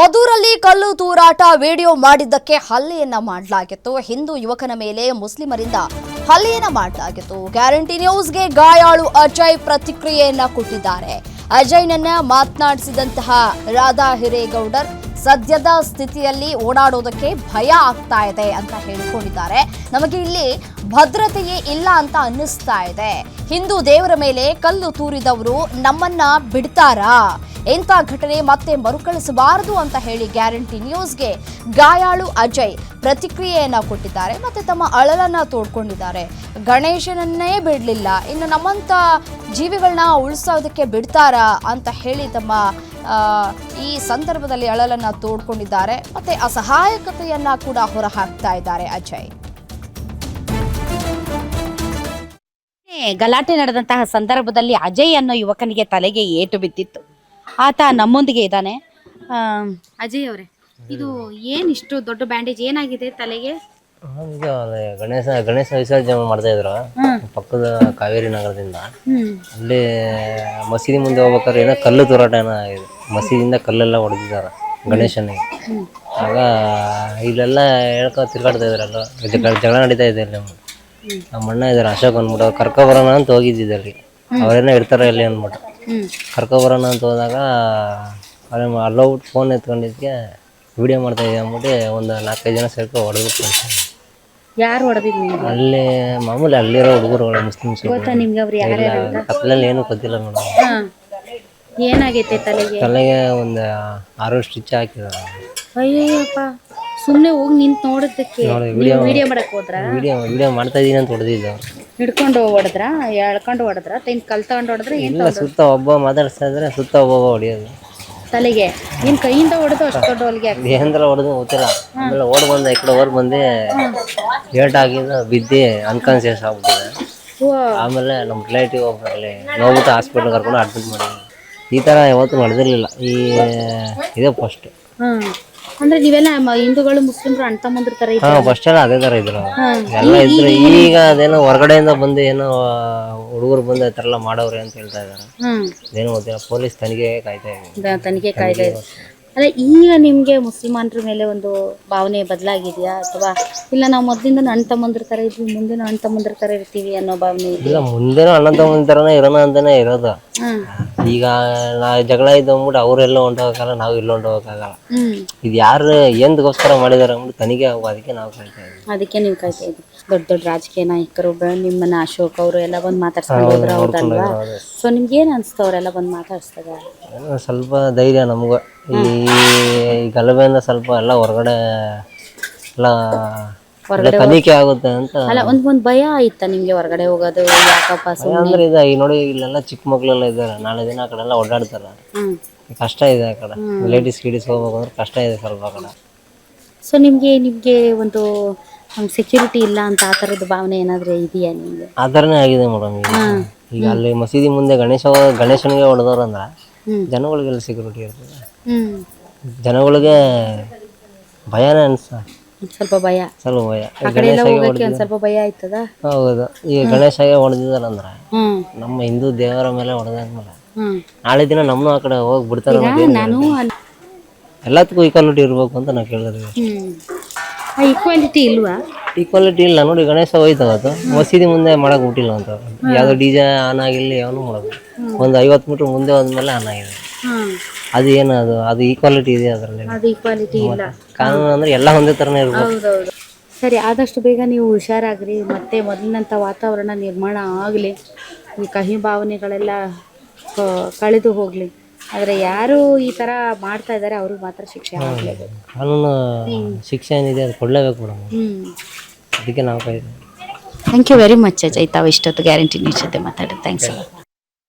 ಮದ್ದೂರಲ್ಲಿ ಕಲ್ಲು ತೂರಾಟ ವಿಡಿಯೋ ಮಾಡಿದ್ದಕ್ಕೆ ಹಲ್ಲೆಯನ್ನ ಮಾಡಲಾಗಿತ್ತು. ಹಿಂದೂ ಯುವಕನ ಮೇಲೆ ಮುಸ್ಲಿಮರಿಂದ ಹಲ್ಲೆಯನ್ನ ಮಾಡಲಾಗಿತ್ತು. ಗ್ಯಾರಂಟಿ ನ್ಯೂಸ್ಗೆ ಗಾಯಾಳು ಅಜಯ್ ಪ್ರತಿಕ್ರಿಯೆಯನ್ನ ಕೊಟ್ಟಿದ್ದಾರೆ. ಅಜಯ್ನನ್ನ ಮಾತನಾಡಿಸಿದಂತಹ ರಾಧಾ ಹಿರೇಗೌಡರ್ ಸದ್ಯದ ಸ್ಥಿತಿಯಲ್ಲಿ ಓಡಾಡೋದಕ್ಕೆ ಭಯ ಆಗ್ತಾ ಇದೆ ಅಂತ ಹೇಳಿಕೊಂಡಿದ್ದಾರೆ. ನಮಗೆ ಇಲ್ಲಿ ಭದ್ರತೆಯೇ ಇಲ್ಲ ಅಂತ ಅನ್ನಿಸ್ತಾ ಇದೆ. ಹಿಂದೂ ದೇವರ ಮೇಲೆ ಕಲ್ಲು ತೂರಿದವರು ನಮ್ಮನ್ನ ಬಿಡ್ತಾರಾ? ಎಂಥ ಘಟನೆ ಮತ್ತೆ ಮರುಕಳಿಸಬಾರದು ಅಂತ ಹೇಳಿ ಗ್ಯಾರಂಟಿ ನ್ಯೂಸ್ಗೆ ಗಾಯಾಳು ಅಜಯ್ ಪ್ರತಿಕ್ರಿಯೆಯನ್ನ ಕೊಟ್ಟಿದ್ದಾರೆ ಮತ್ತೆ ತಮ್ಮ ಅಳಲನ್ನ ತೋಡ್ಕೊಂಡಿದ್ದಾರೆ. ಗಣೇಶನನ್ನೇ ಬಿಡಲಿಲ್ಲ. ಇನ್ನು ನಮ್ಮಂತ ಜೀವಿಗಳನ್ನ ಉಳಿಸೋದಕ್ಕೆ ಬಿಡ್ತಾರಾ ಅಂತ ಹೇಳಿ ತಮ್ಮ ಈ ಸಂದರ್ಭದಲ್ಲಿ ಅಳಲನ್ನ ತೋಡ್ಕೊಂಡಿದ್ದಾರೆ. ಮತ್ತೆ ಅಸಹಾಯಕತೆಯನ್ನ ಕೂಡ ಹೊರಹಾಕ್ತಾ ಇದ್ದಾರೆ ಅಜಯ್. ಗಲಾಟೆ ನಡೆದಂತಹ ಸಂದರ್ಭದಲ್ಲಿ ಅಜಯ್ ಅನ್ನೋ ಯುವಕನಿಗೆ ತಲೆಗೆ ಏಟು ಬಿದ್ದಿತ್ತು. ಆತ ನಮ್ಮೊಂದಿಗೆ ಇದ್ದಾನೆ. ಆ, ಅಜಯ್ ಅವರೇ ಇದು ಏನಿಷ್ಟು ದೊಡ್ಡ ಬ್ಯಾಂಡೇಜ್ ಏನಾಗಿದೆ ತಲೆಗೆ? ಇದು ಗಣೇಶ ಗಣೇಶ ವಿಸರ್ಜನೆ ಮಾಡ್ತಾ ಇದ್ರು. ಪಕ್ಕದ ಕಾವೇರಿ ನಗರದಿಂದ. ಅಲ್ಲಿ ಮಸೀದಿ ಮುಂದೆ ಹೋಗ್ಬೇಕಾದ್ರೆ ಏನೋ ಕಲ್ಲು ತೂರಾಟ ಏನೋ ಆಗಿದೆ. ಮಸೀದಿಯಿಂದ ಕಲ್ಲೆಲ್ಲ ಹೊಡೆದಿದ್ದಾರೆ ಗಣೇಶನಿಗೆ. ಆಗ ಇಲ್ಲೆಲ್ಲ ಹೇಳ್ಕೊ ತಿರ್ಗಾಡ್ತಾ ಇದ್ರಲ್ಲ ಜಗಳ ಜಗಳ ನಡೀತಾ ಇದೆ ಇಲ್ಲಿ. ನಮ್ಮ ಅಣ್ಣ ಇದಾರೆ ಅಶೋಕ್ ಅಂದ್ಬಿಟ್ಟು ಅವ್ರು ಕರ್ಕೊಬರೋಣ ಅಂತ ಹೋಗಿದ್ದಿದ್ದು ಅಲ್ಲಿ. ಅವ್ರೇನೋ ಇರ್ತಾರೆ ಇಲ್ಲಿ ಅಂದ್ಬಿಟ್ಟು. ಕರ್ಕೊ ಬರೋಣ ಅಂತ ಹೋದಾಗ ಅವ್ರೇ ಅಲ್ಲೋಗ್ಬಿಟ್ಟು ಫೋನ್ ಎತ್ಕೊಂಡಿದ್ದಕ್ಕೆ ವಿಡಿಯೋ ಮಾಡ್ತಾ ಇದ್ದೆ ಅಂದ್ಬಿಟ್ಟು ಒಂದು ನಾಲ್ಕೈದು ಜನ ಸೇರ್ಕೊ ಹೊಡೆದ್ಬಿಟ್ಟು ಯಾರು ಹೊಡೆದಿದ್ದೀನಿ ನಿಮ್ಗೆ? ಅಲ್ಲಿ ಮಾಮೂಲಿ ಅಲ್ಲಿರೋ ಹುಡುಗರುಗಳು ಮುಸ್ಲಿಮ್ಸ್ ಗೊತ್ತಾ ನಿಮ್ಗೆ ಅವ್ರು ಯಾರು ಕತ್ಲಲ್ಲಿ ಏನೂ ಗೊತ್ತಿಲ್ಲ ಮೇಡಮ್ ಹಾ. ಏನಾಗೈತೆ ತಲೆಗೆ? ತಲೆಗೆ ಒಂದು ಆರು ಸ್ಟಿಚ್ ಹಾಕಿದ್ದಾರೆ ಅಯ್ಯಪ್ಪ ಸುಮ್ನೆ ಹೋಗಿ ನಿಂತು ನೋಡೋದಕ್ಕೆ ವಿಡಿಯೋ ಮಾಡಕ್ ಹೋದ್ರ? ವಿಡಿಯೋ ವಿಡಿಯೋ ಮಾಡ್ತಾ ಇದೀನಿ ಅಂತ ಹೊಡೆದಿದ್ದ. ಹಿಡ್ಕೊಂಡು ಹೊಡೆದ್ರ? ಎಳ್ಕೊಂಡು ಹೊಡೆದ್ರ? ತೆಂಗ್ ಕಲ್ ತಗೊಂಡು ಹೊಡೆದ್ರ ಏನ್ ಇಲ್ಲ ಸುತ್ತ ಒಬ್ಬ ಮಾತಾಡ್ಸ್ತಾ ಇದ್ರೆ ಸುತ್ತ ಒಬ್ಬ ಹೊಡಿಯೋದು. ತಲೆಗೆ? ನಿನ್ ಕೈಯಿಂದ ಹೊಡೆದು ಅಷ್ಟು ದೊಡ್ಡ ಹೊಲಿಗೆ ಏನಂದ್ರೆ ಹೊಡೆದು ಹೋಗ್ತೀರ ಆಮೇಲೆ ಓಡ್ ಬಂದ ಈ ಕಡೆ ಓಡ್ ಬಂದೆ ಏಟ್ ಆಗಿದ್ದು ಬಿದ್ದಿ ಅನ್ಕಾನ್ಸಿಯಸ್ ಆಗ್ಬಿಟ್ಟಿದೆ. ಆಮೇಲೆ ನಮ್ಮ ರಿಲೇಟಿವ್ ಒಬ್ಬರಲ್ಲಿ ನೋಡ್ಬಿಟ್ಟು ಹಾಸ್ಪಿಟ್ಲ್ ಕರ್ಕೊಂಡು ಅಡ್ಮಿಟ್ ಮಾಡಿದ್ವಿ ಈ ಥರ ಯಾವತ್ತೂ ನಡೆದಿರಲಿಲ್ಲ. ಈ ಇದೇ ಫಸ್ಟ್ ಅಂದ್ರೆ ನೀವೆಲ್ಲ ಮ- ಹಿಂದೂಗಳು ಮುಸ್ಲಿಮ್ರು ಅಣ್ಣ ತಮ್ಮಂದ್ರ ಹಾ ಫಸ್ಟ್ ಎಲ್ಲ ಅದೇ ತರ ಇದ್ರು. ಎಲ್ಲ ಇದ್ರು. ಈಗ ಅದೇನೋ ಹೊರಗಡೆಯಿಂದ ಬಂದು ಏನೋ ಹುಡುಗರು ಬಂದು ಆ ಥರ ಎಲ್ಲ ಮಾಡವ್ರೆ ಅಂತ ಹೇಳ್ತಾ ಇದ್ದಾರೆ ಹ್ಮ್. ಅದೇನೋ ಗೊತ್ತಿಲ್ಲ ಪೊಲೀಸ್ ತನಿಖೆ ಕಾಯ್ತಾ ಇದೆ ದ- ತನಿಖೆ ಕಾಯ್ದೆ ಇದೆ ಅಲ್ಲ ಈಗ ನಿಮ್ಗೆ ಮುಸ್ಲಿಮಾನ್ರ ಮೇಲೆ ಒಂದು ಭಾವನೆ ಬದಲಾಗಿದೆಯಾ? ಅಥವಾ ಇಲ್ಲ ನಾವು ಮೊದ್ಲಿಂದ ಅಣ್ಣ ತಮ್ಮಂದ್ರ ತರ ಇದ್ವಿ ಮುಂದಿನ ಅಣ್ಣ ತಮ್ಮಂದ್ರ ತರ ಇರ್ತೀವಿ ಅನ್ನೋ ಭಾವನೆ ಇದೆ ಇಲ್ಲ ಮುಂದೆನೂ ಅಣ್ಣ ತಮ್ಮನ ಥರನೇ ಇರೋಣ ಅಂತಾನೆ ಇರೋದು. ಹ್ಮ್. ಈಗ ನಾ ಜಗಳ ಇದ್ದ ಅಂದ್ಬಿಟ್ಟು ಅವರೆಲ್ಲ ಹೊಂಟೋಗಕ್ಕಲ್ಲ ನಾವು ಇಲ್ಲಿ ಹೊಂಟೋಗಕ್ಕಾಗಲ್ಲ. ಇದು ಯಾರು ಎಂದಗೋಸ್ಕರ ಮಾಡಿದಾರೆ ಅಂದ್ಬಿಟ್ಟು ತನಿಖೆ ಆಗುವ ಅದಕ್ಕೆ ನಾವು ಕಾಯ್ತಾ ಇದ್ದೀವಿ. ಅದಕ್ಕೆ ನೀವು ಕಾಯ್ತಾ ಇದ್ದೀವಿ ದೊಡ್ಡ ದೊಡ್ಡ ರಾಜಕೀಯ ನಾಯಕರು ನಿಮ್ಮನ್ನ ಅಶೋಕ್ ಅವರು ಎಲ್ಲ ಬಂದು ಮಾತಾಡ್ಸ್ಕೊಂಡು ಹೋದ್ರ ಹೌದಲ್ವಾ? ಸೊ ನಿಮ್ಗೆ ಏನ್ ಅನ್ಸ್ತು ಅವರೆಲ್ಲ ಬಂದು ಮಾತಾಡ್ಸ್ದಾಗ? ಏನೋ ಸ್ವಲ್ಪ ಧೈರ್ಯ ನಮಗೂ. ಈ ಈ ಗಲಭೆಯಿಂದ ಸ್ವಲ್ಪ ಎಲ್ಲ ಹೊರಗಡೆ ಎಲ್ಲ ಎಲ್ಲ ತನಿಖೆ ಆಗುತ್ತೆ ಅಂತ ಅಲ್ಲ ಒಂದ್ ಒಂದ್ ಭಯ ಆಯ್ತಾ ನಿಮ್ಗೆ ಹೊರಗಡೆ ಹೋಗೋದು ಯಾಕಪ್ಪ ಸುಮ್ನೆ ಅಂದ್ರೆ ಇದು ಈ ನೋಡಿ ಇಲ್ಲೆಲ್ಲ ಚಿಕ್ಕ ಮಕ್ಳೆಲ್ಲ ಇದ್ದಾರೆ. ನಾಳೆ ದಿನ ಆ ಕಡೆ ಎಲ್ಲ ಓಡಾಡ್ತಾರೆ. ಹ್ಮ್. ಕಷ್ಟ ಇದೆ ಆ ಕಡೆ. ಲೇಡೀಸ್ ಗೀಡೀಸ್ ಹೋಗ್ಬೇಕು ಅಂದ್ರೆ ಕಷ್ಟ ಇದೆ ಸ್ವಲ್ಪ ಆ ಕಡೆ. ಸೊ ನಿಮ್ಗೆ ನಿಮ್ಗೆ ಒಂದು ಸೆಕ್ಯೂರಿಟಿ ಇಲ್ಲ ಅಂತ ಆ ತರದ ಭಾವನೆ ಏನಾದ್ರೆ ಇದೆಯಾ ನಿಮ್ಗೆ? ಆ ಥರನೇ ಆಗಿದೆ ಮೇಡಮ್ ಈಗ. ಈಗ ಅಲ್ಲಿ ಮಸೀದಿ ಮುಂದೆ ಗಣೇಶ ಗಣೇಶನಿಗೆ ಹೊಡೆದವ್ರು ಅಂದ್ರೆ. ಜನಗಳಿಗೆಲ್ಲ ಸೆಕ್ಯೂರಿಟಿ ಇರ್ತದೆ. ಹ್ಮ್. ಜನಗಳಿಗೆ ಭಯನೇ ಅನ್ಸ ಸ್ವಲ್ಪ ಭಯ. ಸ್ವಲ್ಪ ಭಯ. ಆ ಕಡೆ ಎಲ್ಲ ಹೋಗಕ್ಕೆ ಒಂದ್ ಸ್ವಲ್ಪ ಭಯ ಆಯ್ತದ? ಹೌದು. ಈಗ ಗಣೇಶಾಗೆ ಹೊಡೆದಿದ್ದಾರೆ ಅಂದ್ರೆ ಹ್ಮ್. ನಮ್ಮ ಹಿಂದೂ ದೇವರ ಮೇಲೆ ಹೊಡೆದಾದ್ಮೇಲೆ ಹ್ಮ್. ನಾಳೆ ದಿನ ನಮ್ಮ ಆ ಕಡೆ ಹೋಗಿ ಬಿಡ್ತಾರೆ ನಾನು ಎಲ್ಲದಕ್ಕೂ ಈಕ್ವಾಲಿಟಿ ಇರ್ಬೇಕು ಅಂತ ನಾವು ಕೇಳಿದ್ವಿ. ಹ್ಮ್. ಆ ಈಕ್ವಾಲಿಟಿ ಇಲ್ವಾ? ಈಕ್ವಾಲಿಟಿ ಇಲ್ಲ. ನೋಡಿ ಗಣೇಶ ಹೋಯ್ತವ ಅದು ಮಸೀದಿ ಮುಂದೆ ಮಾಡಕ್ ಬಿಟ್ಟಿಲ್ಲ ಅಂತ ಯಾವ್ದೋ ಡಿ ಜೆ ಆನ್ ಆಗಿಲ್ಲ ಯಾವನು ಮಾಡಬೇಕು ಒಂದು ಐವತ್ತು ಮೀಟ್ರ್ ಮುಂದೆ ಹೋದ್ಮೇಲೆ ಆನ್ ಆಗಿದೆ. ಹ್ಮ್. ಅದು ಏನು ಅದು ಅದು ಈಕ್ವಾಲಿಟಿ ಇದೆ ಅದರಲ್ಲಿ. ಅದು ಈಕ್ವಾಲಿಟಿ ಇಲ್ಲ. ಕಾನೂನು ಅಂದ್ರೆ ಎಲ್ಲ ಒಂದೇ ಥರನೇ ಹೌದು ಹೌದು ಸರಿ ಆದಷ್ಟು ಬೇಗ ನೀವು ಹುಷಾರಾಗ್ರಿ ಮತ್ತೆ ಮೊದಲಿನಂಥ ವಾತಾವರಣ ನಿರ್ಮಾಣ ಆಗಲಿ ಈ ಕಹಿ ಭಾವನೆಗಳೆಲ್ಲ ಕ- ಕಳೆದು ಹೋಗಲಿ. ಆದರೆ ಯಾರು ಈ ಥರ ಮಾಡ್ತಾ ಇದ್ದಾರೆ ಅವ್ರಿಗೆ ಮಾತ್ರ ಶಿಕ್ಷೆ ಆಗಲೇಬೇಕು ಕಾನೂನು ಶಿಕ್ಷೆ ಏನಿದೆ ಅದು ಕೊಡ್ಲೇಬೇಕು ಮೇಡಮ್ ಹ್ಞೂ ಅದಕ್ಕೆ ನಾವು thank you very much Ajay ತಾವು. ಇಷ್ಟೊತ್ತು ಗ್ಯಾರಂಟಿ ನ್ಯೂಸ್ ಜೊತೆ ಮಾತಾಡಿ ಥ್ಯಾಂಕ್ಸ್